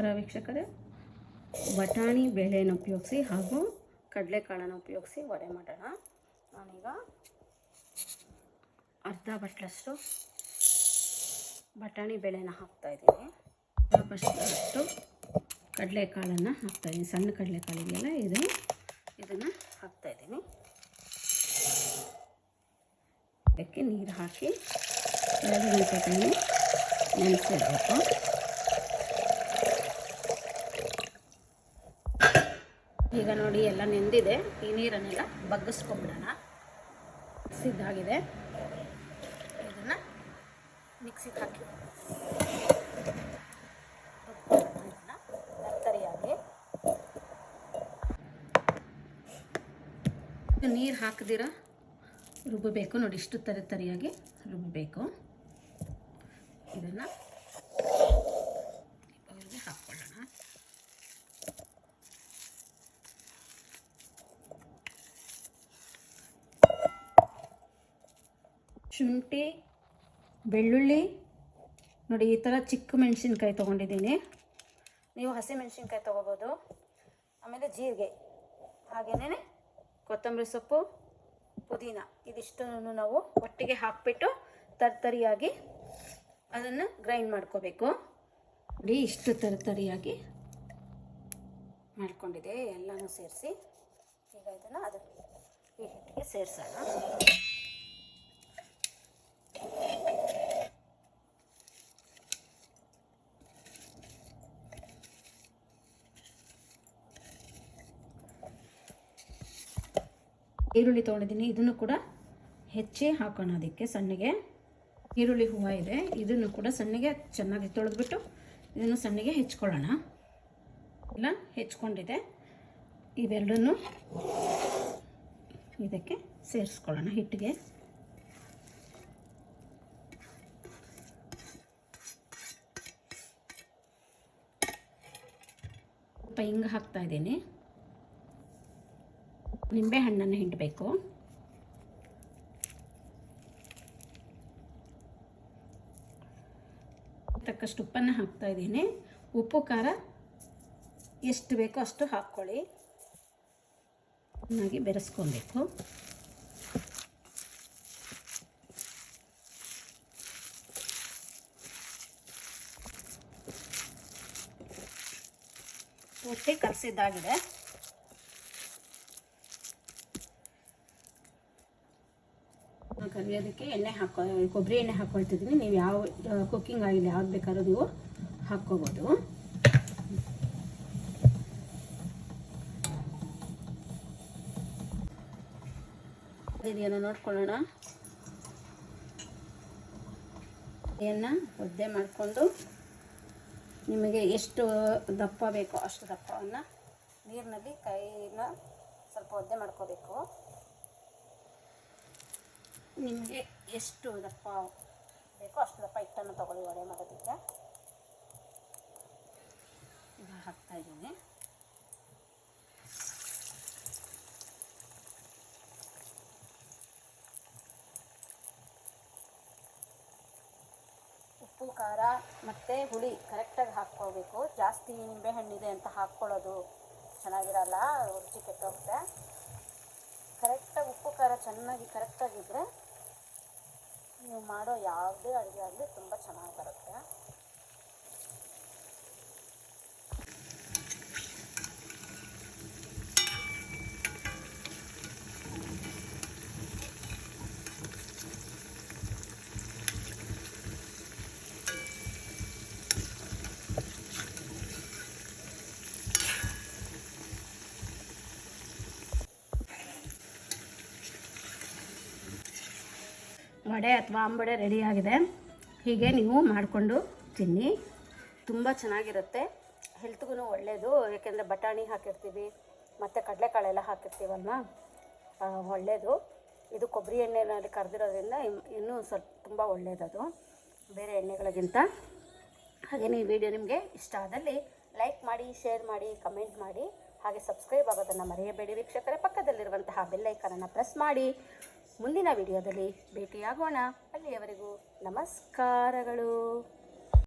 ನಮಸ್ಕಾರ ವೀಕ್ಷಕರೇ. ಬಟಾಣಿ ಬೇಳೆಯನ್ನು ಉಪಯೋಗಿಸಿ ಹಾಗೂ ಕಡಲೆಕಾಳನ್ನು ಉಪಯೋಗಿಸಿ ವಡೆ ಮಾಡೋಣ. ನಾನೀಗ ಅರ್ಧ ಬಟ್ಲಷ್ಟು ಬಟಾಣಿ ಬೇಳೆನ ಹಾಕ್ತಾಯಿದ್ದೀನಿ ಅರ್ಧ ಬಟ್ಲಷ್ಟು ಕಡಲೆಕಾಳನ್ನು ಹಾಕ್ತಾಯಿದ್ದೀನಿ ಸಣ್ಣ ಕಡಲೆಕಾಳು ಇದೆಯಲ್ಲ ಇದು ಇದನ್ನು ಹಾಕ್ತಾಯಿದ್ದೀನಿ ಇದಕ್ಕೆ ನೀರು ಹಾಕಿ ಎರಡು ಗಂಟೆ ಟೈಮು ನೆನೆಸಿಡಬೇಕು. ಈಗ ನೋಡಿ ಎಲ್ಲ ನೆಂದಿದೆ. ಈ ನೀರನ್ನೆಲ್ಲ ಬಗ್ಗಿಸ್ಕೊಂಬಿಡೋಣ. ಸಿದ್ಧಾಗಿದೆ ಇದನ್ನು ಮಿಕ್ಸಿಗೆ ಹಾಕಿ. ತರ್ತರಿಯಾಗಿ ನೀರು ಹಾಕಿದಿರ ರುಬ್ಬಬೇಕು. ನೋಡಿ ಇಷ್ಟು ತರಿ ತರಿಯಾಗಿ ರುಬ್ಬಬೇಕು. ಇದನ್ನು ಶುಂಠಿ, ಬೆಳ್ಳುಳ್ಳಿ. ನೋಡಿ, ಈ ಥರ ಚಿಕ್ಕ ಮೆಣಸಿನ್ಕಾಯಿ ತೊಗೊಂಡಿದ್ದೀನಿ. ನೀವು ಹಸಿ ಮೆಣಸಿನ್ಕಾಯಿ ತೊಗೋಬೋದು. ಆಮೇಲೆ ಜೀರಿಗೆ. ಹಾಗೆಯೇ ಕೊತ್ತಂಬರಿ ಸೊಪ್ಪು, ಪುದೀನ. ಇದಿಷ್ಟನ್ನು ನಾವು ಒಟ್ಟಿಗೆ ಹಾಕಿಬಿಟ್ಟು ತರ್ತರಿಯಾಗಿ ಅದನ್ನು ಗ್ರೈಂಡ್ ಮಾಡ್ಕೋಬೇಕು. ನೋಡಿ, ಇಷ್ಟು ತರ್ತರಿಯಾಗಿ ಮಾಡ್ಕೊಂಡಿದೆ. ಎಲ್ಲನೂ ಸೇರಿಸಿ ಈಗ ಇದನ್ನು ಅದಕ್ಕೆ ಈ ಹಿಟ್ಟಿಗೆ ಸೇರಿಸೋಣ. ಈರುಳ್ಳಿ ತೊಗೊಂಡಿದ್ದೀನಿ. ಇದನ್ನು ಕೂಡ ಹೆಚ್ಚಿ ಹಾಕೋಣ ಅದಕ್ಕೆ ಸಣ್ಣಗೆ. ಈರುಳ್ಳಿ ಹೂವು ಇದೆ. ಇದನ್ನು ಕೂಡ ಸಣ್ಣಗೆ ಚೆನ್ನಾಗಿ ತೊಳೆದ್ಬಿಟ್ಟು ಇದನ್ನು ಸಣ್ಣಗೆ ಹೆಚ್ಕೊಳ್ಳೋಣ. ಇಲ್ಲ, ಹೆಚ್ಕೊಂಡಿದೆ. ಇವೆರಡನ್ನು ಇದಕ್ಕೆ ಸೇರಿಸ್ಕೊಳ್ಳೋಣ ಹಿಟ್ಟಿಗೆ. ಹಿಂಗೆ ಹಾಕ್ತಾ ಇದ್ದೀನಿ. ನಿಂಬೆ ಹಣ್ಣನ್ನು ಹಿಂಡಬೇಕು. ತಕ್ಕಷ್ಟು ಉಪ್ಪನ್ನು ಹಾಕ್ತಾ ಇದ್ದೀನಿ. ಉಪ್ಪು, ಖಾರ ಎಷ್ಟು ಬೇಕೋ ಅಷ್ಟು ಹಾಕ್ಕೊಳ್ಳಿ. ಚೆನ್ನಾಗಿ ಬೆರೆಸ್ಕೊಬೇಕು. ಪೂರ್ತಿ ಕಲಸಿದ್ದಾಗಿದೆ ಕರಿಯೋದಕ್ಕೆ ಎಣ್ಣೆ ಹಾಕೋ, ಕೊಬ್ಬರಿ ಎಣ್ಣೆ ಹಾಕೊಳ್ತಿದ್ದೀನಿ ನೀವು ಯಾವ ಕುಕ್ಕಿಂಗ್ ಆಗಿಲ್ಲ, ಯಾವ್ದು ಬೇಕಾದ್ರೂ ನೀವು ಹಾಕ್ಕೋಬೋದು. ಇದೆಯನ್ನು ನೋಡ್ಕೊಳ್ಳೋಣ. ಇದನ್ನು ಒದ್ದೆ ಮಾಡಿಕೊಂಡು ನಿಮಗೆ ಎಷ್ಟು ದಪ್ಪ ಬೇಕೋ ಅಷ್ಟು ದಪ್ಪವನ್ನು ನೀರಿನಲ್ಲಿ ಕೈನ ಸ್ವಲ್ಪ ಒದ್ದೆ ಮಾಡ್ಕೋಬೇಕು. ನಿಮಗೆ ಎಷ್ಟು ದಪ್ಪ ಬೇಕೋ ಅಷ್ಟು ದಪ್ಪ ಹಿಟ್ಟನ್ನು ತೊಗೊಳ್ಳಿ ಒಡೆ ಮಾಡೋದಕ್ಕೆ. ಈಗ ಹಾಕ್ತಾ ಇದ್ದೀನಿ. ಉಪ್ಪು, ಖಾರ ಮತ್ತು ಹುಳಿ ಕರೆಕ್ಟಾಗಿ ಹಾಕ್ಕೋಬೇಕು ಜಾಸ್ತಿ ನಿಂಬೆಹಣ್ಣಿದೆ ಅಂತ ಹಾಕ್ಕೊಳ್ಳೋದು ಚೆನ್ನಾಗಿರಲ್ಲ, ರುಚಿ ಕೆಟ್ಟೋಗುತ್ತೆ. ಕರೆಕ್ಟಾಗಿ ಉಪ್ಪು, ಖಾರ ಚೆನ್ನಾಗಿ ಕರೆಕ್ಟಾಗಿದ್ದರೆ ನೀವು ಮಾಡೋ ಯಾವುದೇ ಅಡುಗೆ ಆಗಲಿ ತುಂಬ ಚೆನ್ನಾಗಿ ಬರುತ್ತೆ. ವಡೆ ಅಥವಾ ಅಂಬಡೆ ರೆಡಿಯಾಗಿದೆ ಹೀಗೆ ನೀವು ಮಾಡಿಕೊಂಡು ತಿನ್ನಿ. ತುಂಬ ಚೆನ್ನಾಗಿರುತ್ತೆ. ಹೆಲ್ತ್ಗೂ ಒಳ್ಳೆಯದು ಏಕೆಂದರೆ ಬಟಾಣಿ ಹಾಕಿರ್ತೀವಿ, ಮತ್ತು ಕಡಲೆಕಾಳೆಲ್ಲ ಹಾಕಿರ್ತೀವಲ್ವ? ಒಳ್ಳೆಯದು ಇದು ಕೊಬ್ಬರಿ ಎಣ್ಣೆನಲ್ಲಿ ಕರೆದಿರೋದ್ರಿಂದ ಇನ್ನೂ ಸ್ವಲ್ಪ, ತುಂಬ ಒಳ್ಳೆಯದದು ಬೇರೆ ಎಣ್ಣೆಗಳಿಗಿಂತ. ಹಾಗೆಯೇ ಈ ವಿಡಿಯೋ ನಿಮಗೆ ಇಷ್ಟ ಆದಲ್ಲಿ ಲೈಕ್ ಮಾಡಿ ಶೇರ್ ಮಾಡಿ ಕಮೆಂಟ್ ಮಾಡಿ. ಹಾಗೆ ಸಬ್ಸ್ಕ್ರೈಬ್ ಆಗೋದನ್ನು ಮರೆಯಬೇಡಿ. ವೀಕ್ಷಕರೇ ಪಕ್ಕದಲ್ಲಿರುವಂತಹ ಬೆಲ್ಲೈಕನನ್ನು ಪ್ರೆಸ್ ಮಾಡಿ. ಮುಂದಿನ ವಿಡಿಯೋದಲ್ಲಿ ಭೇಟಿಯಾಗೋಣ. ಅಲ್ಲಿಯವರೆಗೂ ನಮಸ್ಕಾರಗಳು.